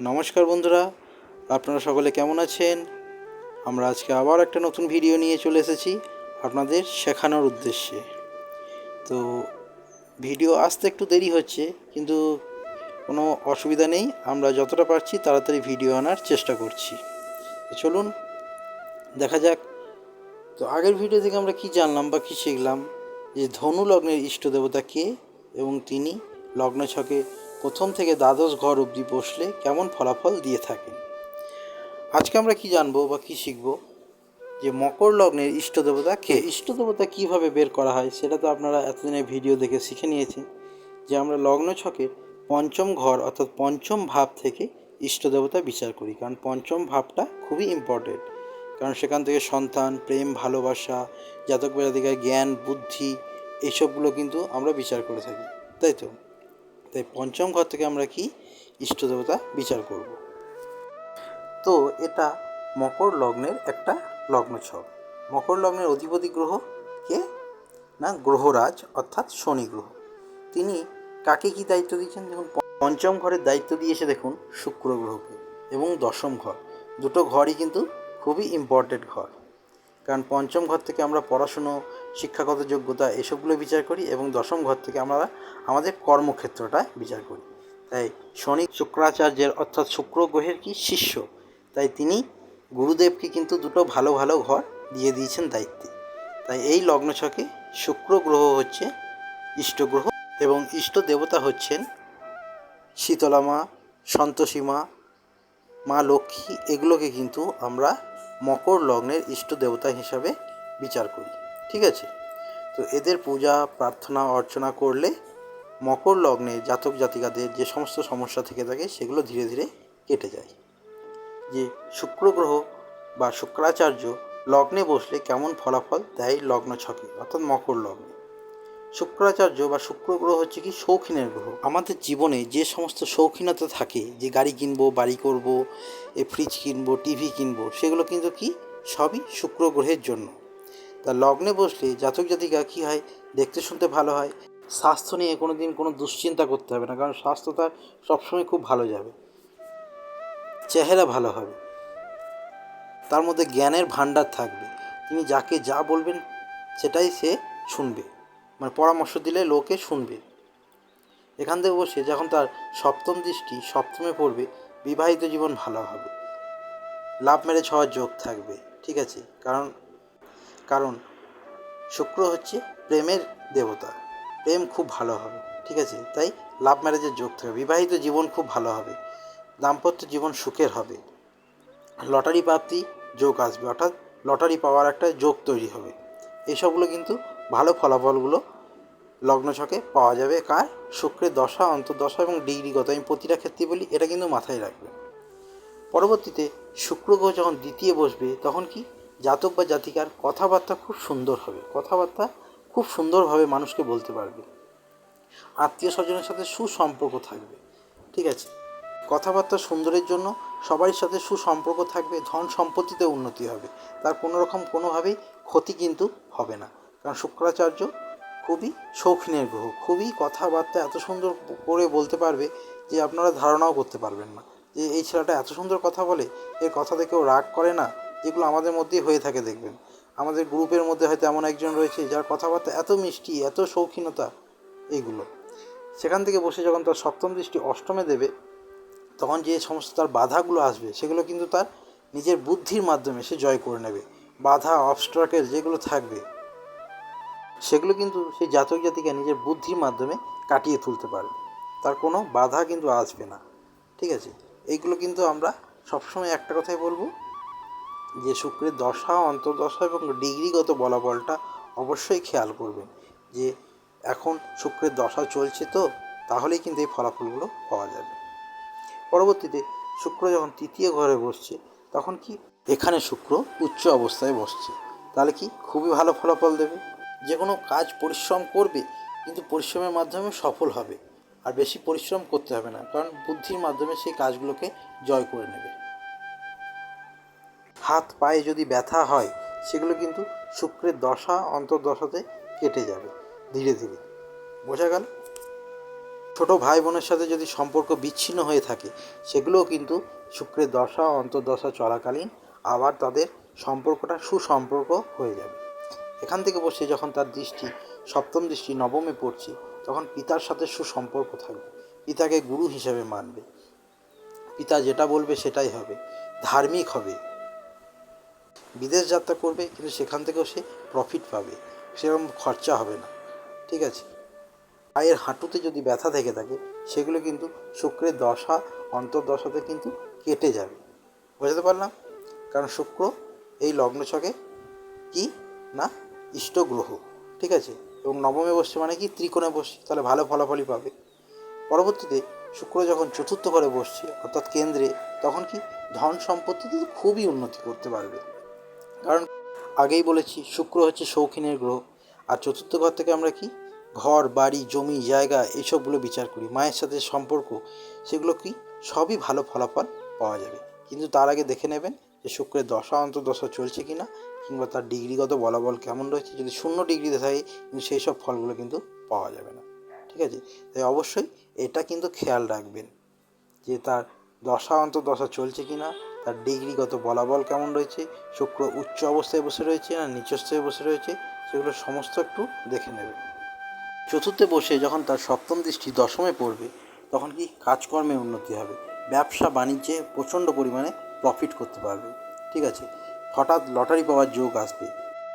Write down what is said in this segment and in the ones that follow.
নমস্কার বন্ধুরা, আপনারা সকলে কেমন আছেন? আমরা আজকে আবার একটা নতুন ভিডিও নিয়ে চলে এসেছি আপনাদের শেখানোর উদ্দেশ্যে। তো ভিডিও আসতে একটু দেরি হচ্ছে, কিন্তু কোনো অসুবিধা নেই, আমরা যতটা পারছি তাড়াতাড়ি ভিডিও আনার চেষ্টা করছি। চলুন, দেখা যাক। তো আগের ভিডিও থেকে আমরা কি জানলাম বা কী শিখলাম? যে ধনু লগ্নের ইষ্ট দেবতা কে এবং তিনি লগ্ন ছকে প্রথম থেকে দ্বাদশ ঘর অবধি বসলে কেমন ফলাফল দিয়ে থাকেন আজকে আমরা কি জানব বা কি শিখব? যে মকর লগ্নের ইষ্ট দেবতা কে? ইষ্ট দেবতা কীভাবে বের করা হয় সেটা তো আপনারা এতদিনের ভিডিও দেখে শিখে নিয়েছেন যে আমরা লগ্ন ছকের পঞ্চম ঘর অর্থাৎ পঞ্চম ভাব থেকে ইষ্ট দেবতা বিচার করি। কারণ পঞ্চম ভাবটা খুবই ইম্পর্টেন্ট কারণ সেখান থেকে সন্তান, প্রেম, ভালোবাসা জাতক জাতিকার জ্ঞান, বুদ্ধি এইসবগুলো কিন্তু আমরা বিচার করে থাকি। তাই তো? তাই পঞ্চম ঘর থেকে আমরা কি ইষ্ট দেবতা বিচার করব। তো এটা মকর লগ্নের একটা লগ্ন ছক মকর লগ্নের অধিপতি গ্রহ কে? না, গ্রহরাজ, অর্থাৎ শনি গ্রহ। তিনি কাকে কি দায়িত্ব দিয়েছেন? দেখুন, পঞ্চম ঘরের দায়িত্ব দিয়েছে দেখুন শুক্র গ্রহকে এবং দশম ঘর। দুটো ঘরই কিন্তু খুবই ইম্পর্টেন্ট ঘর। কারণ পঞ্চম ঘর থেকে আমরা পড়াশুনো শিক্ষাগত যোগ্যতা এসবগুলো বিচার করি এবং দশম ঘর থেকে আমরা আমাদের কর্মক্ষেত্রটা বিচার করি। তাই শনি শুক্রাচার্যের অর্থাৎ শুক্র গ্রহের কি শিষ্য। তাই তিনি গুরুদেবকে কিন্তু দুটো ভালো ভালো ঘর দিয়ে দিয়েছেন দায়িত্বে। তাই এই লগ্ন ছকে শুক্র গ্রহ হচ্ছে ইষ্ট গ্রহ এবং ইষ্ট দেবতা হচ্ছেন শীতলা মা, সন্তোষী মা মা লক্ষ্মী। এগুলোকে কিন্তু আমরা মকর লগ্নের ইষ্ট দেবতা হিসাবে বিচার করি। ঠিক আছে? তো এদের পূজা, প্রার্থনা, অর্চনা করলে মকর লগ্নে জাতক জাতিকাদের যে সমস্ত সমস্যা থেকে থাকে সেগুলো ধীরে ধীরে কেটে যায়। যে শুক্র গ্রহ বা শুক্রাচার্য লগ্নে বসলে কেমন ফলাফল দেয় লগ্ন ছকে, অর্থাৎ মকর লগ্নে। শুক্রাচার্য বা শুক্র গ্রহ হচ্ছে কি শৌখিনের গ্রহ। আমাদের জীবনে যে সমস্ত শৌখিনতা থাকে, যে গাড়ি কিনবো, বাড়ি করব, এ ফ্রিজ কিনবো টিভি কিনবো, সেগুলো কিন্তু কি সবই শুক্র গ্রহের জন্য। তা লগ্নে বসলে জাতক জাতিকা কী হয়? দেখতে শুনতে ভালো হয়। স্বাস্থ্য নিয়ে কোনো দিন কোনো দুশ্চিন্তা করতে হবে না, কারণ স্বাস্থ্য তার সবসময় খুব ভালো যাবে। চেহারা ভালো হবে। তার মধ্যে জ্ঞানের ভাণ্ডার থাকবে। তিনি যাকে যা বলবেন সেটাই সে শুনবে। মানে পরামর্শ দিলে লোকে শুনবে। এখান থেকে বসে যখন তার সপ্তম দৃষ্টি সপ্তমে পড়বে, বিবাহিত জীবন ভালো হবে। লাভ ম্যারেজ হওয়ার যোগ থাকবে, ঠিক আছে? কারণ কারণ শুক্র হচ্ছে প্রেমের দেবতা। প্রেম খুব ভালো হবে, ঠিক আছে? তাই লাভ ম্যারেজের যোগ থাকবে বিবাহিত জীবন খুব ভালো হবে। দাম্পত্য জীবন সুখের হবে। লটারি প্রাপ্তি যোগ আসবে, অর্থাৎ লটারি পাওয়ার একটা যোগ তৈরি হবে। এইসবগুলো কিন্তু ভালো ফলাফলগুলো লগ্ন ছকে পাওয়া যাবে। কার? শুক্রের দশা, অন্তর্দশা এবং ডিগ্রিগত। আমি প্রতিটা ক্ষেত্রে বলি, এটা কিন্তু মাথায় রাখবে। পরবর্তীতে শুক্র গ্রহ যখন দ্বিতীয় বসবে, তখন কি? জাতক বা জাতিকার কথাবার্তা খুব সুন্দর হবে। কথাবার্তা খুব সুন্দরভাবে মানুষকে বলতে পারবে। আত্মীয় স্বজনের সাথে সুসম্পর্ক থাকবে। ঠিক আছে? কথাবার্তা সুন্দরের জন্য সবার সাথে সুসম্পর্ক থাকবে, ধন সম্পত্তিতে উন্নতি হবে। তার কোনো রকম কোনোভাবেই ক্ষতি কিন্তু হবে না। কারণ শুক্রাচার্য খুবই শৌখিনের গ্রহ। খুবই কথাবার্তা এত সুন্দর করে বলতে পারবে যে আপনারা ধারণাও করতে পারবেন না। যে এই ছেলেটা এত সুন্দর কথা বলে এর কথাতে কেউ রাগ করে না। যেগুলো আমাদের মধ্যেই হয়ে থাকে দেখবেন। আমাদের গ্রুপের মধ্যে হয়তো এমন একজন রয়েছে যার কথাবার্তা এত মিষ্টি, এত শৌখিনতা এইগুলো সেখান থেকে বসে যখন তার সপ্তম দৃষ্টি অষ্টমে দেবে, তখন যে সমস্ত তার বাধাগুলো আসবে, সেগুলো কিন্তু তার নিজের বুদ্ধির মাধ্যমে সে জয় করে নেবে। বাধা অবস্ট্রাকেল যেগুলো থাকবে, সেগুলো কিন্তু সেই জাতক জাতিকে নিজের বুদ্ধির মাধ্যমে কাটিয়ে তুলতে পারবে। তার কোনো বাধা কিন্তু আসবে না। ঠিক আছে? এইগুলো কিন্তু আমরা সবসময় একটা কথাই বলব যে শুক্রের দশা, অন্তর্দশা এবং ডিগ্রিগত বলাবলটা অবশ্যই খেয়াল করবেন যে এখন শুক্রের দশা চলছে তো, তাহলেই কিন্তু এই ফলাফলগুলো পাওয়া যাবে। পরবর্তীতে শুক্র যখন তৃতীয় ঘরে বসছে, তখন কি এখানে শুক্র উচ্চ অবস্থায় বসছে, তাহলে কি খুবই ভালো ফলাফল দেবে? যে কোনো কাজ পরিশ্রম করবে, কিন্তু পরিশ্রমের মাধ্যমে সফল হবে। আর বেশি পরিশ্রম করতে হবে না, কারণ বুদ্ধির মাধ্যমে সেই কাজগুলোকে জয় করে নেবে। হাত, পায়ে যদি ব্যথা হয়, সেগুলো কিন্তু শুক্রের দশা, অন্তর্দশাতে কেটে যাবে ধীরে ধীরে। বোঝা গেল? ছোট ভাই বোনের সাথে যদি সম্পর্ক বিচ্ছিন্ন হয়ে থাকে, সেগুলোও কিন্তু শুক্রের দশা, অন্তর্দশা চলাকালীন আবার তাদের সম্পর্কটা সুসম্পর্ক হয়ে যাবে। এখান থেকে বসে যখন তার দৃষ্টি, সপ্তম দৃষ্টি নবমে পড়ছে, তখন পিতার সাথে সুসম্পর্ক থাকবে। পিতাকে গুরু হিসেবে মানবে। পিতা যেটা বলবে সেটাই হবে। ধার্মিক হবে। বিদেশ যাত্রা করবে, কিন্তু সেখান থেকেও সে প্রফিট পাবে। সেরকম খরচা হবে না। ঠিক আছে? পায়ের হাঁটুতে যদি ব্যথা থেকে থাকে, সেগুলো কিন্তু শুক্রের দশা, অন্তর্দশাতে কিন্তু কেটে যাবে। বোঝাতে পারলাম? কারণ শুক্র এই লগ্ন ছকে কি? না ইষ্ট গ্রহ ঠিক আছে? এবং নবমে বসছে মানে কি? ত্রিকোণে বসছে। তাহলে ভালো ফলাফলই পাবে। পরবর্তীতে শুক্র যখন চতুর্থ ঘরে বসছে, অর্থাৎ কেন্দ্রে, তখন কি ধন সম্পত্তিতে খুবই উন্নতি করতে পারবে। কারণ আগেই বলেছি, শুক্র হচ্ছে শৌখিনের গ্রহ। আর চতুর্থ ঘর থেকে আমরা কি? ঘর, বাড়ি, জমি, জায়গা, এইসবগুলো বিচার করি। মায়ের সাথে সম্পর্ক, সেগুলো কি? সবই ভালো ফলাফল পাওয়া যাবে। কিন্তু তার আগে দেখে নেবেন যে শুক্রের দশা অন্তর্দশা চলছে কি না, কিংবা তার ডিগ্রিগত বলাবল কেমন রয়েছে। যদি শূন্য ডিগ্রিতে থাকে, কিন্তু সেই সব ফলগুলো কিন্তু পাওয়া যাবে না। ঠিক আছে? তাই অবশ্যই এটা কিন্তু খেয়াল রাখবেন যে তার দশা অন্তর্দশা চলছে কি না তার ডিগ্রিগত বলাবল কেমন রয়েছে, শুক্র উচ্চ অবস্থায় বসে রয়েছে না নিচস্থয়ে বসে রয়েছে, সেগুলো সমস্ত একটু দেখে নেবে। চতুর্থে বসে যখন তার সপ্তম দৃষ্টি দশমে পড়বে, তখন কি কাজকর্মে উন্নতি হবে, ব্যবসা বাণিজ্যে প্রচণ্ড পরিমাণে প্রফিট করতে পারবে, ঠিক আছে? হঠাৎ লটারি পাওয়ার যোগ আসবে।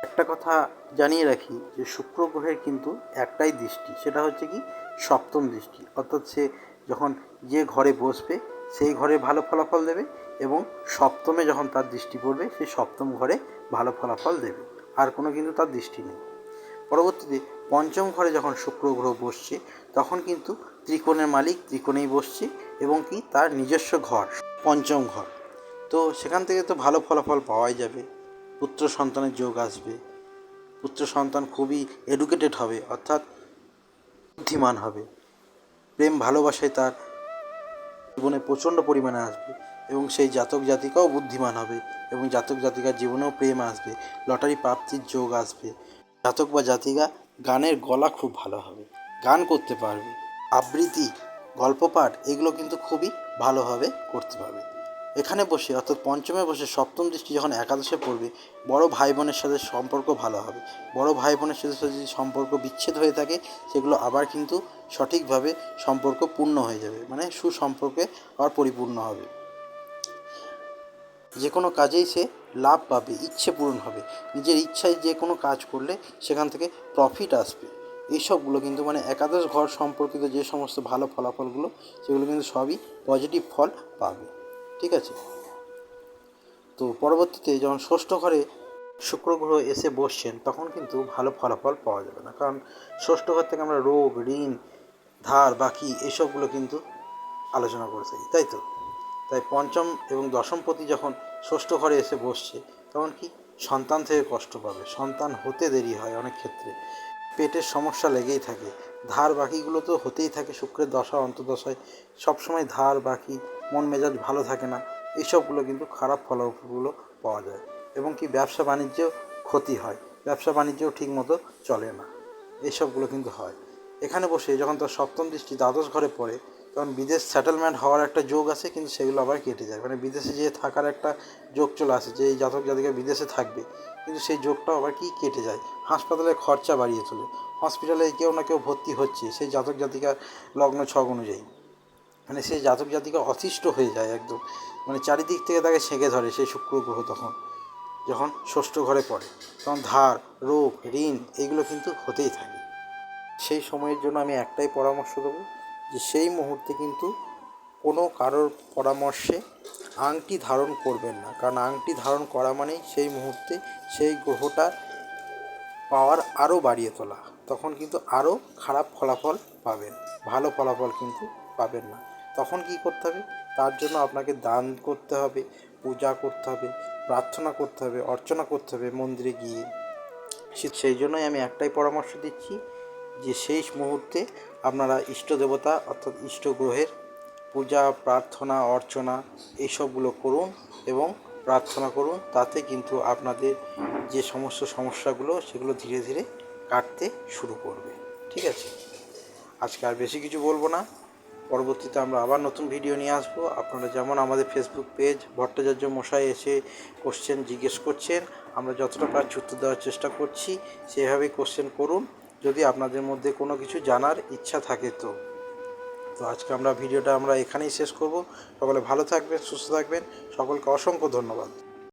একটা কথা জানিয়ে রাখি যে শুক্র গ্রহের কিন্তু একটাই দৃষ্টি, সেটা হচ্ছে কি সপ্তম দৃষ্টি, অর্থাৎ সে যখন যে ঘরে বসবে সেই ঘরে ভালো ফলাফল দেবে এবং সপ্তমে যখন তার দৃষ্টি পড়বে সেই সপ্তম ঘরে ভালো ফলাফল দেবে। আর কোনো কিন্তু তার দৃষ্টি নেই। পরবর্তীতে পঞ্চম ঘরে যখন শুক্র গ্রহ বসছে, তখন কিন্তু ত্রিকোণের মালিক ত্রিকোণেই বসছে এবং কি তার নিজস্ব ঘর, পঞ্চম ঘর। তো সেখান থেকে তো ভালো ফলাফল পাওয়াই যাবে। পুত্র সন্তানের যোগ আসবে। পুত্র সন্তান খুবই এডুকেটেড হবে, অর্থাৎ বুদ্ধিমান হবে। প্রেম ভালোবাসায় তার জীবনে প্রচণ্ড পরিমাণে আসবে এবং সেই জাতক জাতিকাও বুদ্ধিমান হবে এবং জাতক জাতিকার জীবনেও প্রেম আসবে, লটারি প্রাপ্তির যোগ আসবে। জাতক বা জাতিকা গানের গলা খুব ভালো হবে, গান করতে পারবে, আবৃত্তি গল্প পাঠ এগুলো কিন্তু খুবই ভালোভাবে করতে পারবে। এখানে বসে অর্থাৎ পঞ্চমে বসে সপ্তম দৃষ্টি যখন একাদশে পড়বে, বড় ভাই বোনের সাথে সম্পর্ক ভালো হবে। বড় ভাই বোনের সাথে যদি সম্পর্ক বিচ্ছেদ হয়ে থাকে, সেগুলো আবার কিন্তু সঠিকভাবে সম্পর্ক পূর্ণ হয়ে যাবে মানে সুসম্পর্কে আবার পরিপূর্ণ হবে। যে কোনো কাজেই সে লাভ পাবে, ইচ্ছে পূরণ হবে। নিজের ইচ্ছায় যে কোনো কাজ করলে সেখান থেকে প্রফিট আসবে। এইসবগুলো কিন্তু মানে একাদশ ঘর সম্পর্কিত যে সমস্ত ভালো ফলাফলগুলো, সেগুলো কিন্তু সবই পজিটিভ ফল পাবে। ঠিক আছে? তো পরবর্তীতে যখন ষষ্ঠ ঘরে শুক্র গ্রহ এসে বসছেন, তখন কিন্তু ভালো ফলাফল পাওয়া যাবে না। কারণ ষষ্ঠ ঘর থেকে আমরা রোগ, ঋণ, ধার, বাকি এসবগুলো কিন্তু আলোচনা করে থাকি, তাই তো? তাই পঞ্চম এবং দশম দশমপতি যখন ষষ্ঠ ঘরে এসে বসছে, তখন কি সন্তান থেকে কষ্ট পাবে? সন্তান হতে দেরি হয় অনেক ক্ষেত্রে। পেটের সমস্যা লেগেই থাকে। ধার বাকিগুলো তো হতেই থাকে, শুক্রের দশা, অন্তর্দশায় সবসময় ধার বাকি মন মেজাজ ভালো থাকে না এইসবগুলো কিন্তু খারাপ ফলাফলগুলো পাওয়া যায়। এবং কি ব্যবসা বাণিজ্যেও ক্ষতি হয়, ব্যবসা বাণিজ্যও ঠিক মতো চলে না এইসবগুলো কিন্তু হয়। এখানে বসে যখন তার সপ্তম দৃষ্টি দ্বাদশ ঘরে পড়ে, তখন বিদেশ সেটেলমেন্ট হওয়ার একটা যোগ আছে, কিন্তু সেগুলো আবার কেটে যায়। মানে বিদেশে যেয়ে থাকার একটা যোগ চলে আসে, যে এই জাতক জাতিকা বিদেশে থাকবে, কিন্তু সেই যোগটাও আবার কি কেটে যায়? হাসপাতালে খরচা বাড়িয়ে তোলে, হসপিটালে কেউ না কেউ ভর্তি হচ্ছে, সেই জাতক জাতিকার লগ্ন ছক অনুযায়ী। মানে সে জাতক জাতিকে অতিষ্ঠ হয়ে যায় একদম। মানে চারিদিক থেকে তাকে ছেঁকে ধরে সেই শুক্র গ্রহ তখন। যখন ষষ্ঠ ঘরে পড়ে, তখন ধার, রোগ, ঋণ এগুলো কিন্তু হতেই থাকে। সেই সময়ের জন্য আমি একটাই পরামর্শ দেবো যে সেই মুহূর্তে কিন্তু কোনো কারোর পরামর্শে আংটি ধারণ করবেন না। কারণ আংটি ধারণ করা মানেই সেই মুহূর্তে সেই গ্রহটার পাওয়ার আরও বাড়িয়ে তোলা। তখন কিন্তু আরও খারাপ ফলাফল পাবেন। ভালো ফলাফল কিন্তু পাবেন না। তখন কি করতে হবে? তার জন্য আপনাকে দান করতে হবে, পূজা করতে হবে, প্রার্থনা করতে হবে, অর্চনা করতে হবে মন্দিরে গিয়ে। সেই জন্যই আমি একটাই পরামর্শ দিচ্ছি যে সেই মুহূর্তে আপনারা ইষ্ট দেবতা অর্থাৎ ইষ্ট গ্রহের পূজা, প্রার্থনা, অর্চনা এইসবগুলো করুন এবং প্রার্থনা করুন। তাতে কিন্তু আপনাদের যে সমস্ত সমস্যাগুলো, সেগুলো ধীরে ধীরে কাটতে শুরু করবে। ঠিক আছে? আজকে আর বেশি কিছু বলব না। পরবর্তীতে আমরা আবার নতুন ভিডিও নিয়ে আসব। আপনারা যেমন আমাদের ফেসবুক পেজ ভট্টাচার্য মশাই এসে কোশ্চেন জিজ্ঞেস করছেন, আমরা যতটা পারছি উত্তর দেওয়ার চেষ্টা করছি। সেভাবেই কোশ্চেন করুন, যদি আপনাদের মধ্যে কোনো কিছু জানার ইচ্ছা থাকে তো। তো আজকে আমরা ভিডিওটা আমরা এখানেই শেষ করব। সকলে ভালো থাকবেন, সুস্থ থাকবেন। সকলকে অসংখ্য ধন্যবাদ।